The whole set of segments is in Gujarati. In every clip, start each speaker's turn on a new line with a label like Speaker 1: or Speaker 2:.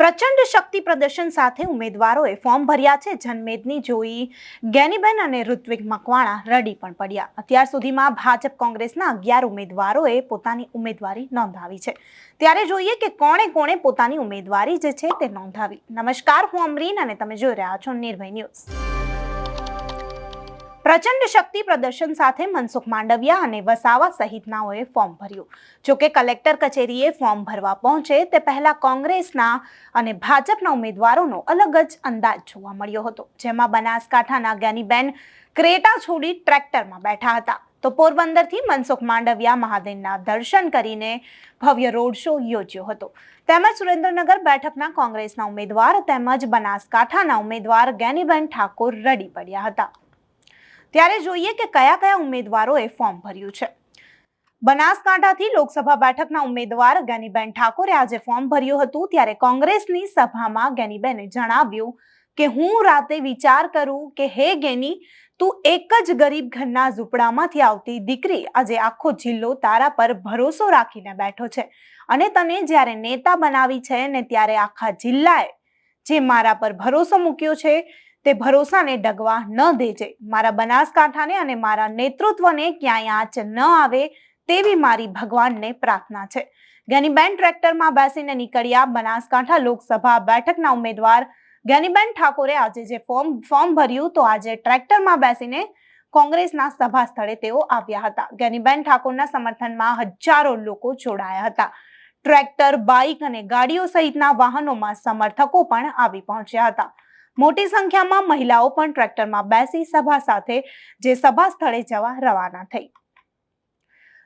Speaker 1: પ્રચંડ શક્તિ પ્રદર્શન સાથે ઉમેદવારોએ ફોર્મ ભર્યા છે. જનમેદની જોઈ ગેનીબેન અને ઋત્વિક મકવાણા રડી પણ પડ્યા. અત્યાર સુધીમાં ભાજપ કોંગ્રેસના અગિયાર ઉમેદવારોએ પોતાની ઉમેદવારી નોંધાવી છે. ત્યારે જોઈએ કે કોણે કોણે પોતાની ઉમેદવારી જે છે તે નોંધાવી. નમસ્કાર, હું અમરીન અને તમે જોઈ રહ્યા છો નિર્ભય ન્યૂઝ. પ્રચંડ શક્તિ પ્રદર્શન સાથે મનસુખ માંડવિયા અને વસાવા સહિતનાઓએ ફોર્મ ભર્યું. જોકે કલેક્ટર કચેરીએ ફોર્મ ભરવા પહોંચે તે પહેલા કોંગ્રેસના અને ભાજપના ઉમેદવારોનો અલગ જ અંદાજ જોવા મળ્યો હતો, જેમાં બનાસકાંઠાના જ્ઞાનીબેન ક્રેટા છોડી ટ્રેક્ટરમાં બેઠા હતા. તો પોરબંદરથી મનસુખ માંડવિયા મહાદેવના દર્શન કરીને ભવ્ય રોડ શો યોજ્યો હતો. તેમજ સુરેન્દ્રનગર બેઠકના કોંગ્રેસના ઉમેદવાર તેમજ બનાસકાંઠાના ઉમેદવાર જ્ઞાનીબેન ઠાકોર રડી પડ્યા હતા. ત્યારે જોઈએ કે કયા કયા ઉમેદવારોએ ફોર્મ ભર્યું છે. બનાસકાંઠાથી લોકસભા બેઠકના ઉમેદવાર જ્ઞાનીબેન ઠાકોરે આજે ફોર્મ ભર્યું હતું ત્યારે કોંગ્રેસની સભામાં જ્ઞાનીબેને જણાવ્યું કે હું રાતે વિચાર કરું કે હે ગેની, તું એક જ ગરીબ ઘરના ઝૂંપડામાંથી આવતી દીકરી આજે આખો જિલ્લો તારા પર ભરોસો રાખીને બેઠો છે અને તને જ્યારે નેતા બનાવી છે ને ત્યારે આખા જિલ્લાએ જે મારા પર ભરોસો મૂક્યો છે તે ભરોસાને ડગવા ન દેજે મારા બનાસકાંઠાને અને મારા નેતૃત્વને ક્યાંય આંચ ન આવે તેવી મારી ભગવાનને પ્રાર્થના છે. જ્ઞાનીબેન ટ્રેક્ટરમાં બેસીને નીકળ્યા બનાસકાંઠા લોકસભા બેઠકના ઉમેદવાર જ્ઞાનીબેન ઠાકોરે આજે જે ફોર્મ ફોર્મ ભર્યું તો આજે ટ્રેક્ટરમાં બેસીને કોંગ્રેસના સભા સ્થળે તેઓ આવ્યા હતા. જ્ઞાનીબેન ઠાકોરના સમર્થનમાં હજારો લોકો જોડાયા હતા. ટ્રેક્ટર, બાઇક અને ગાડીઓ સહિતના વાહનોમાં સમર્થકો પણ આવી પહોંચ્યા હતા. મોટી સંખ્યામાં મહિલાઓ પણ ટ્રેક્ટરમાં બેસી સભા સાથે જે સભા સ્થળે જવા રવાના થઈ.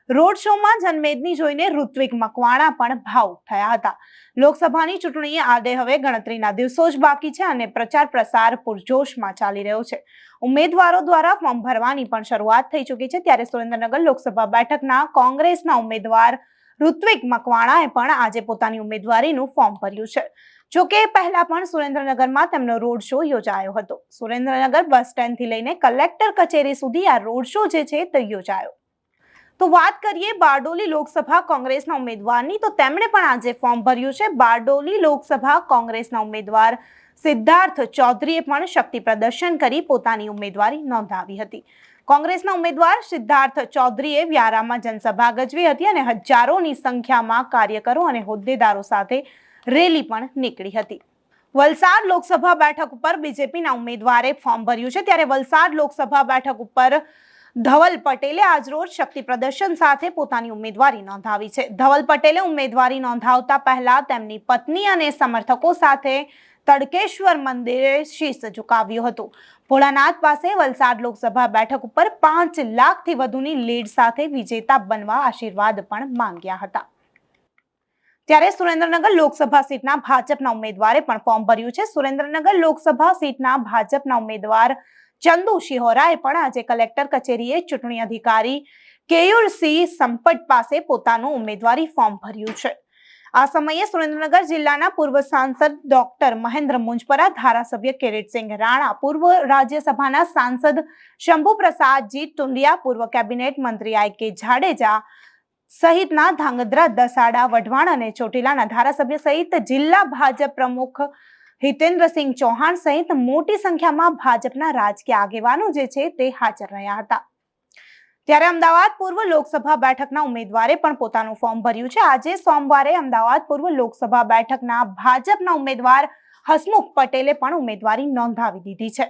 Speaker 1: રોડ શોમાં જનમેદની જોઈને ઋત્વિક મકવાણા પણ ભાવુક થયા હતા. લોકસભાની ચૂંટણી આદે હવે ગણતરીના દિવસો જ બાકી છે અને પ્રચાર પ્રસાર પૂરજોશમાં ચાલી રહ્યો છે. ઉમેદવારો દ્વારા ફોર્મ ભરવાની પણ શરૂઆત થઈ ચૂકી છે ત્યારે સુરેન્દ્રનગર લોકસભા બેઠકના કોંગ્રેસના ઉમેદવાર ઋત્વિક મકવાણાએ પણ આજે પોતાની ઉમેદવારીનું ફોર્મ ભર્યું છે. જોકે પહેલા પણ સુરેન્દ્રનગરમાં તેમનો રોડ શો યોજાયો હતો. સુરેન્દ્રનગર બસ સ્ટેન્ડથી લઈને કલેક્ટર કચેરી સુધી આ રોડ શો જે છે તે યોજાયો. તો વાત કરીએ બારડોલી લોકસભા કોંગ્રેસના ઉમેદવારની, તો તેમણે પણ આજે ફોર્મ ભર્યું છે. બારડોલી લોકસભા કોંગ્રેસના ઉમેદવાર સિદ્ધાર્થ ચૌધરીએ પણ શક્તિ પ્રદર્શન કરી પોતાની ઉમેદવારી નોંધાવી હતી. કોંગ્રેસના ઉમેદવાર સિદ્ધાર્થ ચૌધરીએ વ્યારામાં જનસભા ગજવી હતી અને હજારોની સંખ્યામાં કાર્યકરો અને હોદ્દેદારો સાથે રેલી પણ નીકળી હતી. વલસાડ લોકસભા બેઠક ઉપર બીજેપીના ઉમેદવારે ફોર્મ ભર્યું છે. ત્યારે વલસાડ લોકસભા બેઠક ઉપર ધવલ પટેલે આજરોજ શક્તિ પ્રદર્શન સાથે પોતાની ઉમેદવારી નોંધાવી છે. ધવલ પટેલે ઉમેદવારી નોંધાવતા પહેલા તેમની પત્ની અને સમર્થકો સાથે તડકેશ્વર મંદિરે શીશ ઝુકાવ્યું હતું. ભોળાનાથ પાસે વલસાડ લોકસભા બેઠક ઉપર પાંચ લાખથી વધુની લીડ સાથે વિજેતા બનવા આશીર્વાદ પણ માંગ્યા હતા. ત્યારે સુરેન્દ્રનગર લોકસભા સીટના ભાજપના ઉમેદવારે પણ ફોર્મ ભર્યું છે. સુરેન્દ્રનગર લોકસભા સીટના ભાજપના ઉમેદવાર ચંદુ શિહોરાએ પણ આજે કલેક્ટર કચેરીએ ચૂંટણી અધિકારી કેયુરસિંહ સંપટ પાસે પોતાનું ઉમેદવારી ફોર્મ ભર્યું છે. આ સમયે સુરેન્દ્રનગર જિલ્લાના પૂર્વ સાંસદ ડોક્ટર મહેન્દ્ર મુંજપરા, ધારાસભ્ય કિરીટસિંહ રાણા, પૂર્વ રાજ્યસભાના સાંસદ શંભુ પ્રસાદજી ટુંડિયા પૂર્વ કેબિનેટ મંત્રી આઈ કે જાડેજા સહિતના ધાંગધ્રા, દસાડા, વઢવાણ અને ચોટીલાના ધારાસભ્ય સહિત જિલ્લા ભાજપ પ્રમુખ હિતેન્દ્રસિંહ ચૌહાણ સહિત મોટી સંખ્યામાં ભાજપના રાજકીય આગેવાનો જે છે તે હાજર રહ્યા હતા. ત્યારે અમદાવાદ પૂર્વ લોકસભા બેઠકના ઉમેદવારે પણ પોતાનું ફોર્મ ભર્યું છે. આજે સોમવારે અમદાવાદ પૂર્વ લોકસભા બેઠકના ભાજપના ઉમેદવાર હસમુખ પટેલે પણ ઉમેદવારી નોંધાવી દીધી છે.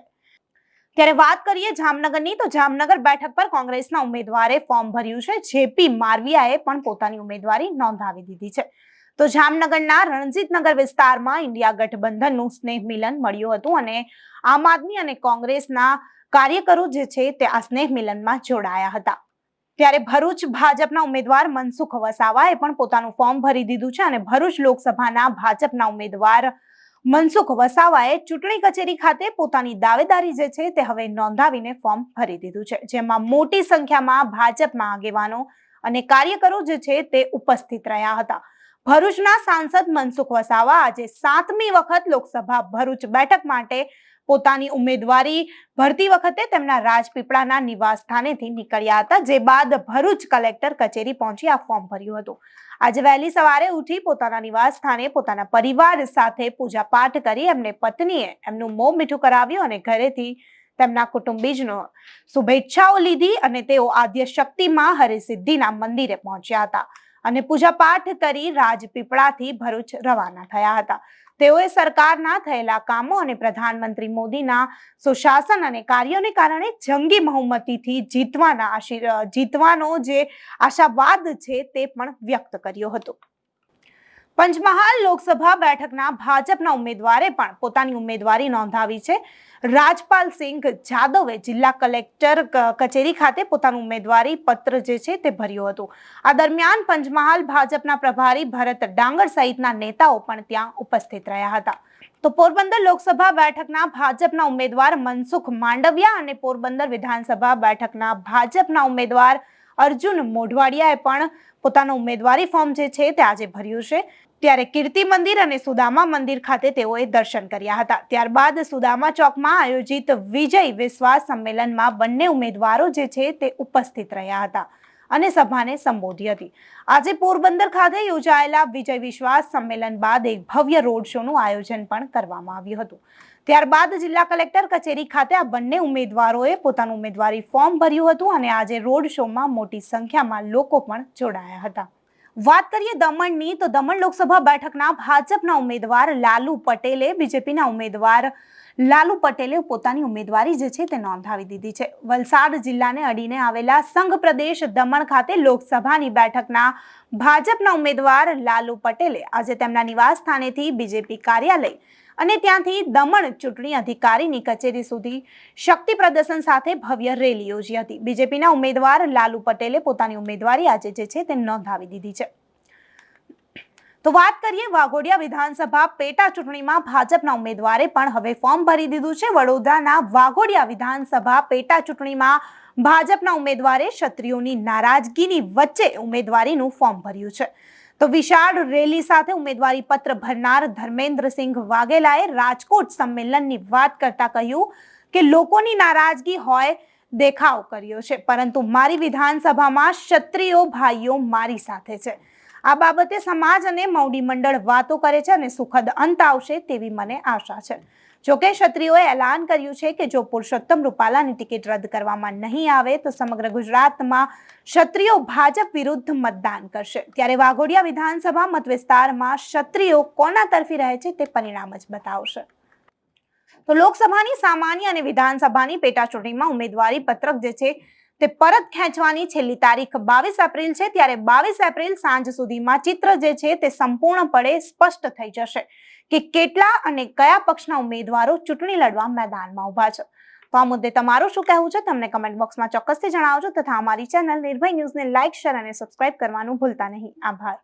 Speaker 1: ત્યારે વાત કરીએ જામનગરની, તો જામનગર બેઠક પર કોંગ્રેસના ઉમેદવારે ફોર્મ ભર્યું છે. જેપી મારવિયાએ પણ પોતાની ઉમેદવારી નોંધાવી દીધી છે. તો જામનગરના રણજીતનગર વિસ્તારમાં ઇન્ડિયા ગઠબંધનનું સ્નેહ મિલન મળ્યું હતું અને આમ આદમી અને કોંગ્રેસના કાર્યકરો જે છે તે આ સ્નેહ મિલનમાં જોડાયા હતા. ત્યારે ભરૂચ ભાજપના ઉમેદવાર મનસુખ વસાવાએ પણ પોતાનું ફોર્મ ભરી દીધું છે અને ભરૂચ લોકસભાના ભાજપના ઉમેદવાર મનસુખ વસાવાએ ચૂંટણી કચેરી ખાતે પોતાની દાવેદારી જે છે તે હવે નોંધાવીને ફોર્મ ભરી દીધું છે. જેમાં મોટી સંખ્યામાં ભાજપમાં આગેવાનો અને કાર્યકરો જે છે તે ઉપસ્થિત રહ્યા હતા. ભરૂચના સાંસદ મનસુખ વસાવા આજે સાતમી વખત લોકસભા ભરૂચ બેઠક માટે પોતાની ઉમેદવારી ભરતી વખતે તેમના રાજપીપળાના નિવાસ સ્થાનેથી નીકળ્યા હતા, જે બાદ ભરૂચ કલેક્ટર કચેરી પહોંચી આ ફોર્મ ભર્યું હતું. આજે વહેલી સવારે ઉઠી પોતાના નિવાસ સ્થાને પોતાના પરિવાર સાથે પૂજા પાઠ કરી એમને પત્નીએ એમનું મોં મીઠું કરાવ્યું અને ઘરેથી તેમના કુટુંબીજનો શુભેચ્છાઓ લીધી અને તેઓ આદ્ય શક્તિમાં હરિસિદ્ધિના મંદિરે પહોંચ્યા હતા અને પૂજા પાઠ કરી રાજપીપળાથી ભરૂચ રવાના થયા હતા. તેઓએ સરકારના થયેલા કામો અને પ્રધાનમંત્રી મોદીના સુશાસન અને કાર્યોને કારણે જંગી બહુમતીથી જીતવાના જીતવાનો જે આશાવાદ છે તે પણ વ્યક્ત કર્યો હતો. પંચમહાલ લોકસભા બેઠકના ભાજપના ઉમેદવારે પણ પોતાની ઉમેદવારી નોંધાવી છે. રાજપાલ સિંઘ જાદવે જિલ્લા કલેક્ટર કચેરી ખાતે પોતાનું ઉમેદવારી પત્ર જે છે તે ભર્યું હતું. આ દરમિયાન પંચમહાલ ભાજપના પ્રભારી ભરત ડાંગર સહિતના નેતાઓ પણ ત્યાં ઉપસ્થિત રહ્યા હતા. તો પોરબંદર લોકસભા બેઠકના ભાજપના ઉમેદવાર મનસુખ માંડવિયા અને પોરબંદર વિધાનસભા બેઠકના ભાજપના ઉમેદવાર અર્જુન મોઢવાડિયાએ પણ પોતાનું ઉમેદવારી ફોર્મ જે છે તે આજે ભર્યું છે. ત્યારે કીર્તિ મંદિર અને સુદામા મંદિર ખાતે તેઓએ દર્શન કર્યા હતા. ત્યારબાદ સુદામા ચોકમાં આયોજિત વિજય વિશ્વાસ સંમેલનમાં બંને ઉમેદવારો જે છે તે ઉપસ્થિત રહ્યા હતા અને સભાને સંબોધી હતી. આજે પોરબંદર ખાતે યોજાયેલા વિજય વિશ્વાસ સંમેલન બાદ એક ભવ્ય રોડ શોનું આયોજન પણ કરવામાં આવ્યું હતું. ત્યારબાદ જિલ્લા કલેક્ટર કચેરી ખાતે આ બંને ઉમેદવારોએ પોતાનું ઉમેદવારી ફોર્મ ભર્યું હતું અને આજે રોડ શોમાં મોટી સંખ્યામાં લોકો પણ જોડાયા હતા. વાત કરીએ દમણની, તો દમણ લોકસભા બેઠકના ભાજપના ઉમેદવાર લાલુ પટેલે, બીજેપીના ઉમેદવાર લાલુ પટેલે પોતાની ઉમેદવારી જે છે તે નોંધાવી દીધી છે. વલસાડ જિલ્લાને અડીને આવેલા સંઘ પ્રદેશ દમણ ખાતે લોકસભાની બેઠકના ભાજપના ઉમેદવાર લાલુ પટેલે આજે તેમના નિવાસ સ્થાનેથી બીજેપી કાર્યાલય અને ત્યાંથી દમણ ચૂંટણી અધિકારીની કચેરી સુધી શક્તિ પ્રદર્શન સાથે ભવ્ય રેલી યોજી હતી. બીજેપીના ઉમેદવાર લાલુ પટેલે પોતાની ઉમેદવારી આજે જે છે તે નોંધાવી દીધી છે. તો વાત કરીએ વાઘોડિયા વિધાનસભા પેટા ચૂંટણીમાં ભાજપના ઉમેદવારે પણ હવે ફોર્મ ભરી દીધું છે. વડોદરાના વાઘોડિયા વિધાનસભા પેટા ચૂંટણીમાં ભાજપના ઉમેદવારે ક્ષત્રિયોની નારાજગીની વચ્ચે ઉમેદવારીનું ફોર્મ ભર્યું છે. તો વિશાળ રેલી સાથે ઉમેદવારી પત્ર ભરનાર ધર્મેન્દ્રસિંહ વાઘેલાએ રાજકોટ સંમેલનની વાત કરતા કહ્યું કે લોકોની નારાજગી હોય દેખાવ કર્યો છે, પરંતુ મારી વિધાનસભામાં ક્ષત્રિયો ભાઈઓ મારી સાથે છે. આ બાબતે સમાજ અને મૌડી મંડળ વાતો કરે છે અને સુખદ અંત આવશે તેવી મને આશા છે. જોકે ક્ષત્રિયોએ એલાન કર્યું છે કે જો પુરુષોત્તમ રૂપાલાની ટિકિટ રદ કરવામાં નહીં આવે, તો સમગ્ર ગુજરાતમાં ક્ષત્રિયો ભાજપ વિરુદ્ધ મતદાન કરશે. ત્યારે વાઘોડિયા વિધાનસભા મતવિસ્તારમાં ક્ષત્રિયો કોના તરફી રહે છે તે પરિણામ જ બતાવશે. તો લોકસભાની સામાન્ય અને વિધાનસભાની પેટા ચૂંટણીમાં ઉમેદવારી પત્રક જે છે તે પરત ખેંચવાની છેલ્લી તારીખ બાવીસ એપ્રિલ છે. ત્યારે બાવીસ એપ્રિલ સાંજ સુધીમાં ચિત્ર જે છે તે સંપૂર્ણપણે સ્પષ્ટ થઈ જશે કે કેટલા અને કયા પક્ષના ઉમેદવારો ચૂંટણી લડવા મેદાનમાં ઊભા છે. તો આ મુદ્દે તમારું શું કહેવું છે? તમને કમેન્ટ બોક્સમાં ચોક્કસથી જણાવજો તથા અમારી ચેનલ નિર્ભય ન્યૂઝને લાઇક શેર અને સબસ્ક્રાઇબ કરવાનું ભૂલતા નહીં. આભાર.